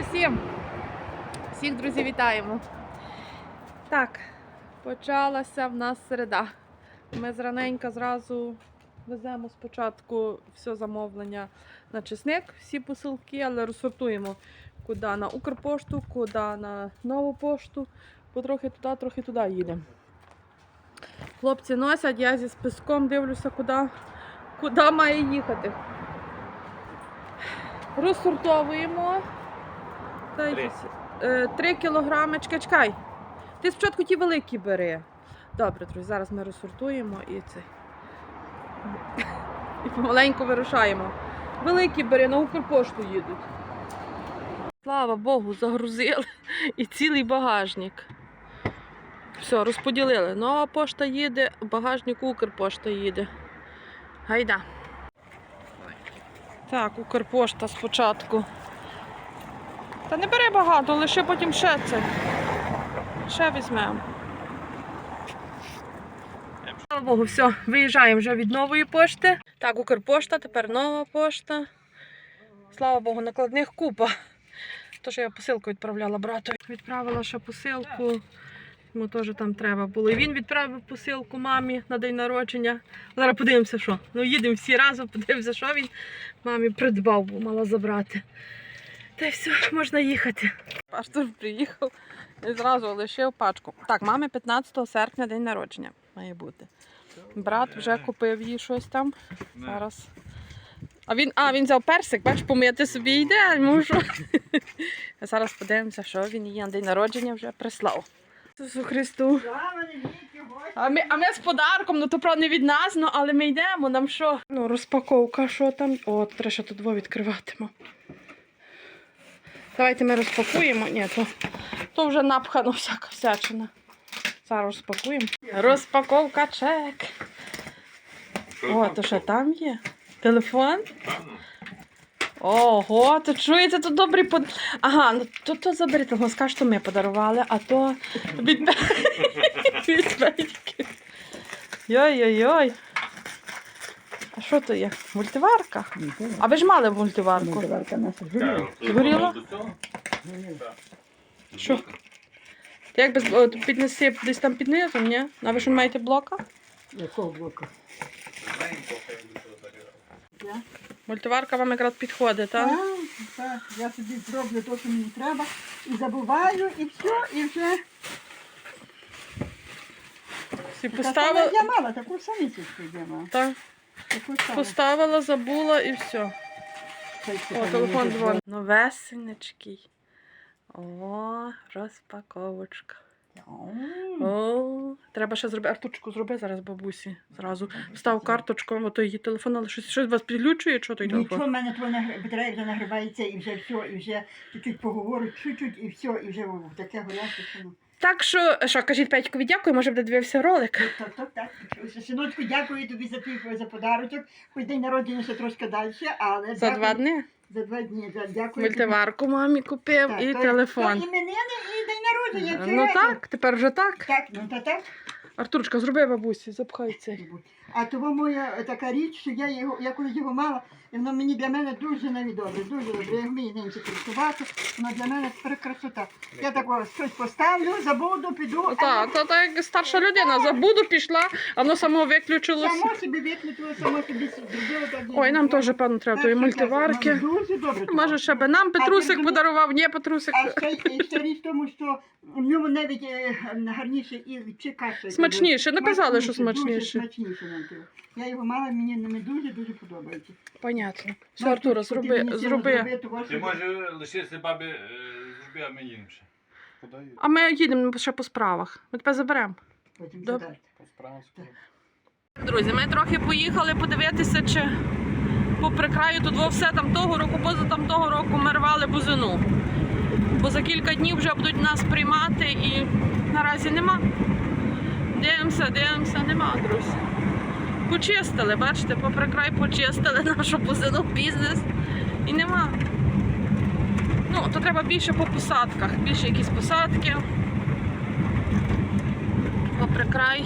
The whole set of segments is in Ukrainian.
усім! Всіх друзів вітаємо. Так, почалася в нас середа. Ми зраненька зразу веземо спочатку все замовлення на чесник, всі посилки, але розсортуємо куди на Укрпошту, куди на нову пошту, потрохи туди, трохи туди їдемо. Хлопці носять, я зі списком дивлюся, куди, куди має їхати. Розсортовуємо. Е, Три кілограми. Чекай, чекай. Ти спочатку ті великі бери. Добре, друзі, зараз ми розсортуємо і це. І помаленьку вирушаємо. Великі бери, на Укрпошту їдуть. Слава Богу, загрузили. І цілий багажник. Все, розподілили. Нова пошта їде, багажник Укрпошта їде. Гайда. Так, Укрпошта спочатку. Та не бери багато, лише потім ще це. Ще візьмемо. Слава Богу, все, виїжджаємо вже від нової пошти. Так, Укрпошта, тепер нова пошта. Слава Богу, накладних купа. Тож я посилку відправляла брату. Відправила ще посилку. Йому теж там треба було. І він відправив посилку мамі на день народження. Зараз подивимося, що. Ну, їдемо всі разом, подивимося, що він мамі придбав, бо мала забрати. Та все, можна їхати. Артур приїхав і зразу лишив пачку. Так, мамі 15 серпня день народження має бути. Брат вже купив їй щось там. Зараз. А він, а, він взяв персик, бач, помити собі йде, а можу. Зараз подивимося, що він її на день народження вже прислав. Ісусу Христу. А ми, а ми з подарком, ну то правда не від нас, ну але ми йдемо, нам що? Ну, розпаковка, що там? О, треба ще тут два відкриватимо. Давайте ми розпакуємо. Ні, то, то вже напхано всяка всячина. Зараз розпакуємо. Розпаковка чек. О, то що там є? Телефон? Ого, то чуєте, то добрий под... Ага, ну то, то забери телефон, скаж, що ми подарували, а то від. Йой-йой-йой. А що то є? Мультиварка? А ви ж мали мультиварку? Мультиварка наша згоріла. Згоріла? Що? Ти як без о, піднеси десь там під низом, ні? А ви що не маєте блока? Якого блоку? Я? Мультиварка вам якраз підходить, так? Так, так, я собі зроблю те, що мені треба, і забуваю, і все, і вже. Всі сама Я мала, таку самицю я мала. так. Поставила, забула і все. О, телефон дзвонить. Новесенечкий. О, розпаковочка. О, треба ще зробити. Артурчику, зроби зараз бабусі. Зразу. Встав карточку, ото її телефон, але щось, щось вас підключує, що той Нічого, телефон? в мене то нагр- батарея нагрівається, і вже все, і вже чуть-чуть поговорю, чуть-чуть, і все, і вже таке горяче. Ну. Так що, що, кажіть Петькові дякую, може буде дивився ролик. Так, так, так. Синочку, дякую тобі за твій за подарочок. Хоч день народження ще трошки далі, але За дякую. два дні. За два дні, да, дякую. тобі. Мультиварку мамі купив Так, і то- телефон. То іменини і день народження. все Ну разом. так, тепер вже так. Так, ну та так. Артурочка, зроби бабусі, запхай цей. А того моя така річ, що я його, я коли його мала, і воно мені для мене дуже навіть добре, дуже добре. Я вмію ним користувати, воно для мене тепер красота. Я такого щось поставлю, забуду, піду. Так, то так як старша людина, забуду, пішла, а воно само виключилося. Само собі виключила, само собі зробила так. Ой, нам теж, певно, треба тої мультиварки. Дуже добре. Може, ще би нам Петрусик подарував, ні, Петрусик. А ще, ще річ в тому, що в ньому навіть е, гарніше і чи каша. Смачніше, не казали, що смачніше. Дуже смачніше Я його мала, мені мені дуже дуже подобається. Понятно. Все, Артура, зроби, зроби. Ти може лишитися бабі, е, зроби, а мені інше. Подай А ми їдемо ще по справах. Ми тебе заберемо. Потім Добре. задати. Друзі, ми трохи поїхали подивитися, чи попри краю тут во все там того року, поза там того року ми рвали бузину. Бо за кілька днів вже будуть нас приймати і наразі нема. Дивимося, дивимося, нема, друзі. Почистили, бачите, попри край почистили нашу бузину бізнес і нема. Ну, то треба більше по посадках, більше якісь посадки. Попри край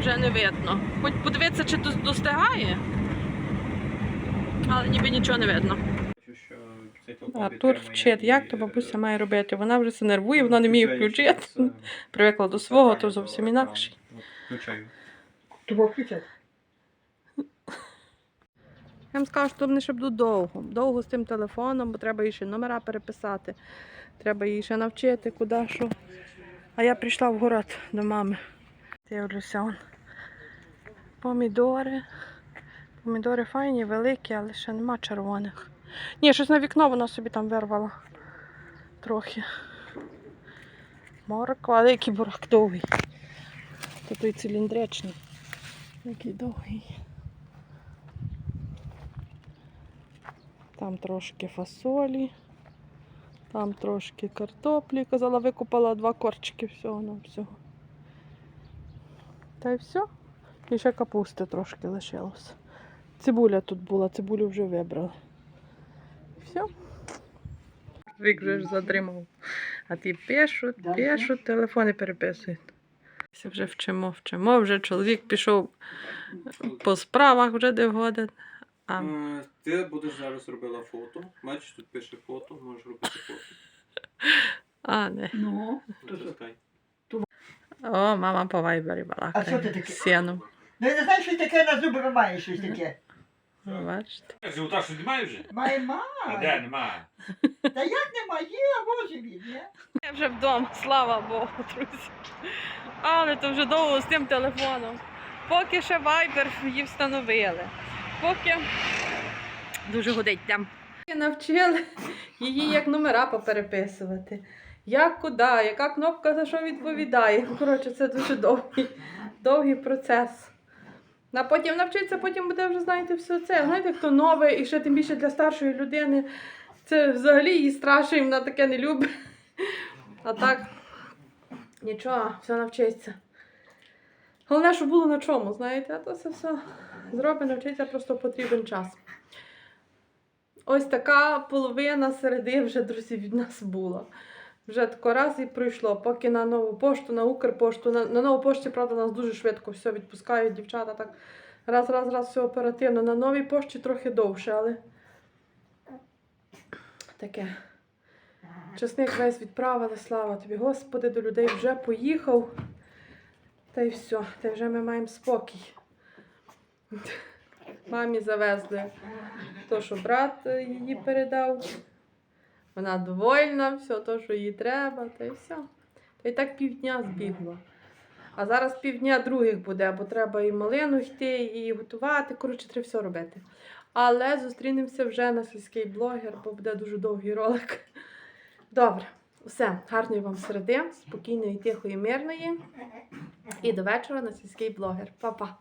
вже не видно. Хоч подивитися, чи достигає, але ніби нічого не видно. А тут вчить, як то е, бабуся має робити. Вона вже се нервує, вона не вміє включити. Привикла до свого, то зовсім інакше. Включаю. Я вам скажу, що вони ще будуть довго. Довго з тим телефоном, бо треба їй ще номера переписати. Треба її ще навчити, куди що. А я прийшла в город до мами. Дивлюся. он. Помідори. Помідори файні, великі, але ще нема червоних. Ні, щось на вікно вона собі там вирвала. Трохи. Морква, але який бурак довгий. То той циліндричний. Який довгий. Там трошки фасолі, там трошки картоплі. Казала, викупала два корчики всього на всього. Та й все. І ще капусти трошки лишилось. Цибуля тут була, цибулю вже вибрали. Все. Вік вже ж затримав. А ті пишуть, пишуть, телефони переписують. Все Вже вчимо, вчимо. Вже чоловік пішов по справах вже де годин. А Е, Ти будеш зараз робила фото. Бачиш, тут пише фото, можеш робити фото. А, не. Ну, то що? Натискай. О, мама по вайбері балакає. А що ти таке? З Сіном. Ну, я не знаю, що таке на зуби має щось таке. Ну, Бачите. Живота що немає вже? Має А де має. немає? Та як немає, а боже мій, ні? Я вже вдома, слава Богу, друзі. Але то вже довго з тим телефоном. Поки ще вайбер її встановили. Поки дуже гудить там. Навчили її як номера попереписувати. Як куди, яка кнопка за що відповідає. Коротше, це дуже довгий, довгий процес. А потім навчиться, потім буде вже, знаєте, все це. Знаєте, хто нове, і ще тим більше для старшої людини. Це взагалі її страшно, вона таке не любить. А так, нічого, все навчиться. Головне, щоб було на чому, знаєте, а то це все зробить, навчиться просто потрібен час. Ось така половина середи вже, друзі, від нас була. Вже тако раз і пройшло, поки на нову пошту, на Укрпошту. На, на нову пошті, правда, нас дуже швидко все відпускають, дівчата так раз, раз, раз, все оперативно. На новій пошті трохи довше, але таке. Часник весь відправили, слава тобі, Господи, до людей вже поїхав. Та й все, та вже ми маємо спокій. Мамі завезли то, що брат її передав. Вона довольна, все то, що їй треба, та й все. Та й так півдня збігло. А зараз півдня других буде, бо треба і малину йти, і готувати. Коротше, треба все робити. Але зустрінемося вже на сільський блогер, бо буде дуже довгий ролик. Добре, все, гарної вам середи, спокійної, тихої, мирної. І до вечора на сільський блогер. Па-па!